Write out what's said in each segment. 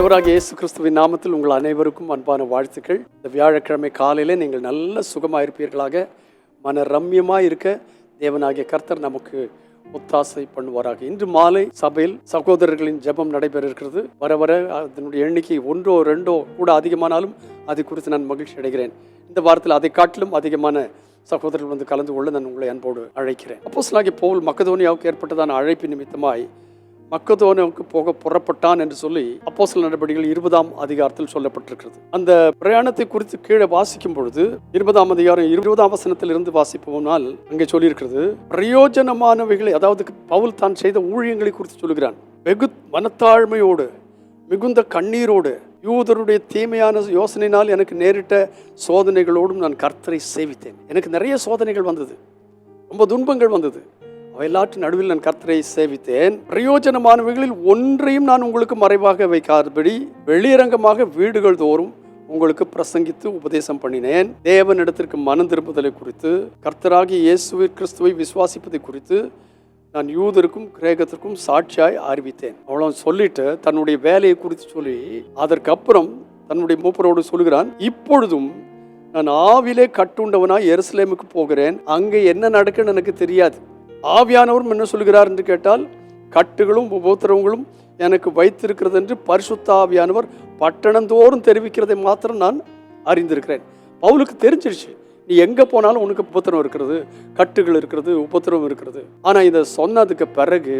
ஆண்டவராக இயேசு கிறிஸ்துவின் நாமத்தில் உங்கள் அனைவருக்கும் அன்பான வாழ்த்துக்கள். இந்த வியாழக்கிழமை காலையில் நீங்கள் நல்ல சுகமாக இருப்பீர்களாக. மன ரம்யமாக இருக்க தேவனாகிய கர்த்தர் நமக்கு ஒத்தாசை பண்ணுவாராக. இன்று மாலை சபையில் சகோதரர்களின் ஜெபம் நடைபெற இருக்கிறது வர வர அதனுடைய எண்ணிக்கை ஒன்றோ ரெண்டோ கூட அதிகமானாலும் அது குறித்து நான் மகிழ்ச்சி அடைகிறேன். இந்த வாரத்தில் அதை காட்டிலும் அதிகமான சகோதரர்கள் வந்து கலந்து கொள்ள நான் உங்களை அன்போடு அழைக்கிறேன். அப்போ சிலாகி போல் மக்கதோனியாவுக்கு ஏற்பட்டதான அழைப்பு நிமித்தமாய் மக்கதோனவுக்கு போக புறப்பட்டான் என்று சொல்லி அப்போஸ்தலர் நடவடிக்கைகள் இருபதாம் அதிகாரத்தில் சொல்லப்பட்டிருக்கிறது. அந்த பிரயாணத்தை குறித்து கீழே வாசிக்கும் பொழுது இருபதாம் அதிகாரம் இருபதாம் வசனத்தில் இருந்து வாசிப்போம்னால் அங்கே சொல்லியிருக்கிறது பிரயோஜனமானவைகளை அதாவது பவுல் தான் செய்த ஊழியங்களை குறித்து சொல்லுகிறான். வெகு மனத்தாழ்மையோடு மிகுந்த கண்ணீரோடு யூதருடைய தீமையான யோசனையினால் எனக்கு நேரிட்ட சோதனைகளோடும் நான் கர்த்தரை சேவித்தேன். எனக்கு நிறைய சோதனைகள் வந்தது. ரொம்ப துன்பங்கள் வந்தது. அவை எல்லாற்றின் நடுவில் நான் கர்த்தரை சேவித்தேன். பிரயோஜனமானவைகளில் ஒன்றையும் நான் உங்களுக்கு மறைவாக வைக்காதபடி வெளியரங்கமாக வீடுகள் தோறும் உங்களுக்கு பிரசங்கித்து உபதேசம் பண்ணினேன். தேவனிடத்திற்கு மனம் திரும்புதலை குறித்து கர்த்தராகி இயேசுவை கிறிஸ்துவை விசுவாசிப்பதை குறித்து நான் யூதருக்கும் கிரேகத்திற்கும் சாட்சியாய் அறிவித்தேன். அவ்வளோ சொல்லிட்டு தன்னுடைய வேலையை குறித்து சொல்லி அதற்கப்புறம் தன்னுடைய மூப்பரோடு சொல்லுகிறான் இப்பொழுதும் நான் ஆவிலே கட்டுண்டவனாய் எருசலேமுக்கு போகிறேன். அங்கே என்ன நடக்குன்னு எனக்கு தெரியாது. ஆவியானவரும் என்ன சொல்கிறார் என்று கேட்டால் கட்டுகளும் உபோத்திரவங்களும் எனக்கு வைத்திருக்கிறது என்று பரிசுத்த ஆவியானவர் பட்டணந்தோறும் தெரிவிக்கிறதை மாத்திரம் நான் அறிந்திருக்கிறேன். பவுலுக்கு தெரிஞ்சிருச்சு நீ எங்கே போனாலும் உனக்கு உபத்திரம் இருக்கிறது கட்டுகள் இருக்கிறது உபத்திரம் இருக்கிறது. ஆனால் இதை சொன்னதுக்கு பிறகு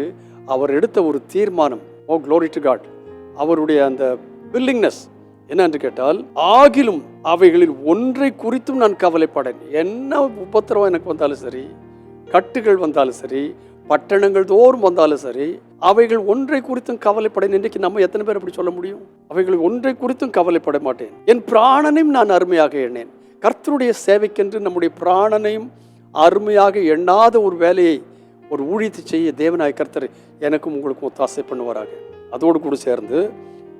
அவர் எடுத்த ஒரு தீர்மானம் ஓ க்ளோரி டு காட் அவருடைய அந்த வில்லிங்னஸ் என்னென்று கேட்டால் ஆகிலும் அவைகளில் ஒன்றை குறித்தும் நான் கவலைப்படேன். என்ன உபத்திரவம் எனக்கு வந்தாலும் சரி கட்டுகள் வந்தாலும் சரி பட்டணங்கள் தோறும் வந்தாலும் சரி அவைகள் ஒன்றை குறித்தும் கவலைப்பட இன்றைக்கு நம்ம எத்தனை பேர் அப்படி சொல்ல முடியும்? அவைகள் ஒன்றை குறித்தும் கவலைப்பட மாட்டேன். என் பிராணனையும் நான் அருமையாக எண்ணேன். கர்த்தருடைய சேவைக்கென்று நம்முடைய பிராணனையும் அருமையாக எண்ணாத ஒரு வேலையை ஒரு ஊழியத்தை செய்ய தேவநாயக கர்த்தர் எனக்கும் உங்களுக்கும் ஒத்தாசை பண்ணுவாராக. அதோடு கூட சேர்ந்து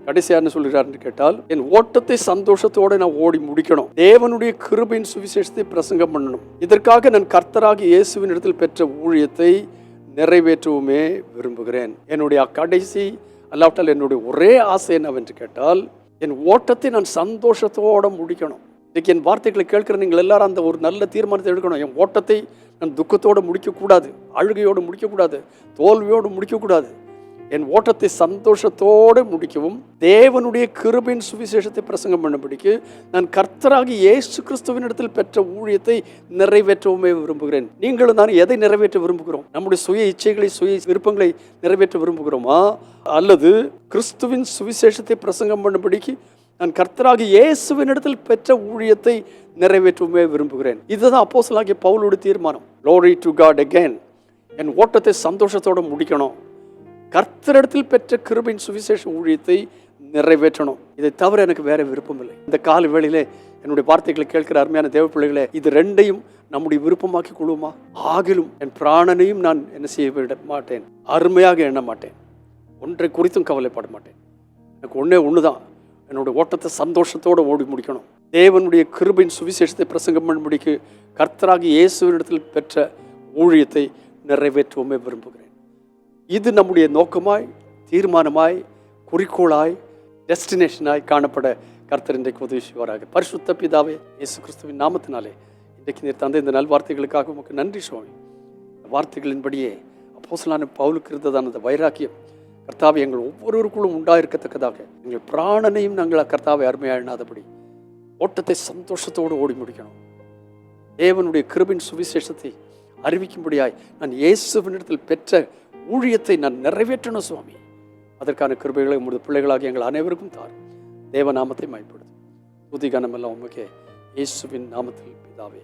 கடைசியா என்ன சொல்கிறார்னு கேட்டால் என் ஓட்டத்தை சந்தோஷத்தோடு நான் ஓடி முடிக்கணும். தேவனுடைய கிருபையின் சுவிசேஷத்தை பிரசங்கம் பண்ணணும். இதற்காக நான் கர்த்தராக இயேசுவின் இடத்தில் பெற்ற ஊழியத்தை நிறைவேற்றவுமே விரும்புகிறேன். என்னுடைய கடைசி அல்லாவிட்டால் என்னுடைய ஒரே ஆசை என்னவென்று கேட்டால் என் ஓட்டத்தை நான் சந்தோஷத்தோட முடிக்கணும். இன்றைக்கு என் வார்த்தைகளை கேட்கிற நீங்கள் எல்லாரும் அந்த ஒரு நல்ல தீர்மானத்தை எடுக்கணும். என் ஓட்டத்தை நான் துக்கத்தோடு முடிக்கக்கூடாது அழுகையோடு முடிக்கக்கூடாது தோல்வியோடு முடிக்கக்கூடாது. என் ஓட்டத்தை சந்தோஷத்தோடு முடிக்கவும் தேவனுடைய கிருபின் சுவிசேஷத்தை பிரசங்கம் பண்ணும்படிக்கு நான் கர்த்தராகி இயேசு கிறிஸ்துவின் இடத்தில் பெற்ற ஊழியத்தை நிறைவேற்றவுமே விரும்புகிறேன். நீங்களும் நான் எதை நிறைவேற்ற விரும்புகிறோம்? நம்முடைய சுய இச்சைகளை சுய விருப்பங்களை நிறைவேற்ற விரும்புகிறோமா? அல்லது கிறிஸ்துவின் சுவிசேஷத்தை பிரசங்கம் பண்ணும்படிக்கு நான் கர்த்தராகி இயேசுவினிடத்தில் பெற்ற ஊழியத்தை நிறைவேற்றவுமே விரும்புகிறேன். இதுதான் அப்போசலாகிய பவுலோட தீர்மானம். லோரி டு காட் அகேன் என் ஓட்டத்தை சந்தோஷத்தோடு முடிக்கணும். கர்த்தரிடத்தில் பெற்ற கிருபையின் சுவிசேஷ ஊழியத்தை நிறைவேற்றணும். இதை தவிர எனக்கு வேற விருப்பம் இல்லை இந்த கால வேளையிலே என்னுடைய வார்த்தைகளை கேட்கிற அருமையான தேவ பிள்ளைகளே இது ரெண்டையும் நம்முடைய விருப்பமாக்கி கொள்ளுமா? ஆகிலும் என் பிராணனையும் நான் என்ன செய்ய விட மாட்டேன். அருமையாக எண்ண மாட்டேன். ஒன்றை குறித்தும் கவலைப்பட மாட்டேன். எனக்கு ஒன்றே ஒன்று தான் என்னுடைய ஓட்டத்தை சந்தோஷத்தோடு ஓடி முடிக்கணும். தேவனுடைய கிருபையின் சுவிசேஷத்தை பிரசங்கம் பண்ணும்படிக்கு கர்த்தராக இயேசுவினிடத்தில் பெற்ற ஊழியத்தை நிறைவேற்றுவோமே விரும்புகிறேன். இது நம்முடைய நோக்கமாய் தீர்மானமாய் குறிக்கோளாய் டெஸ்டினேஷனாய் காணப்பட கர்த்தர் இன்றைக்கு உதவி செய்வாராக பரிசுத்த பிதாவே இயேசு கிறிஸ்துவின் நாமத்தினாலே இன்றைக்கு நீர் தந்த இந்த நல் வார்த்தைகளுக்காக உமக்கு நன்றி சுவாமி. வார்த்தைகளின்படியே அப்போசலான பவுலுக்கு இருந்ததான அந்த வைராக்கியம் கர்த்தாவை எங்கள் ஒவ்வொருவருக்குள்ளும் உண்டாயிருக்கத்தக்கதாக. எங்கள் பிராணனையும் நாங்கள் கர்த்தாவை அருமையாழினாதபடி ஓட்டத்தை சந்தோஷத்தோடு ஓடி முடிக்கணும். தேவனுடைய கிருபின் சுவிசேஷத்தை அறிவிக்கும்படியாய் நான் இயேசுவினிடத்தில் பெற்ற ஊழியத்தை நான் நிறைவேற்றணும் சுவாமி. அதற்கான கிருபைகளை உமது பிள்ளைகளாக எங்கள் அனைவருக்கும் தார் தேவ நாமத்தை மயப்படுது துதிகானம் எல்லாம் உமக்கே இயேசுவின் நாமத்தில் பிதாவே.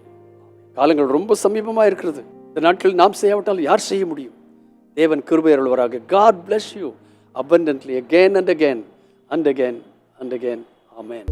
காலங்கள் ரொம்ப சமீபமாக இருக்கிறது. இந்த நாட்களில் நாம் செய்யாவிட்டால் யார் செய்ய முடியும்? தேவன் கிருபை அருள்வராக. God bless you abundantly again and again and again and again. Amen.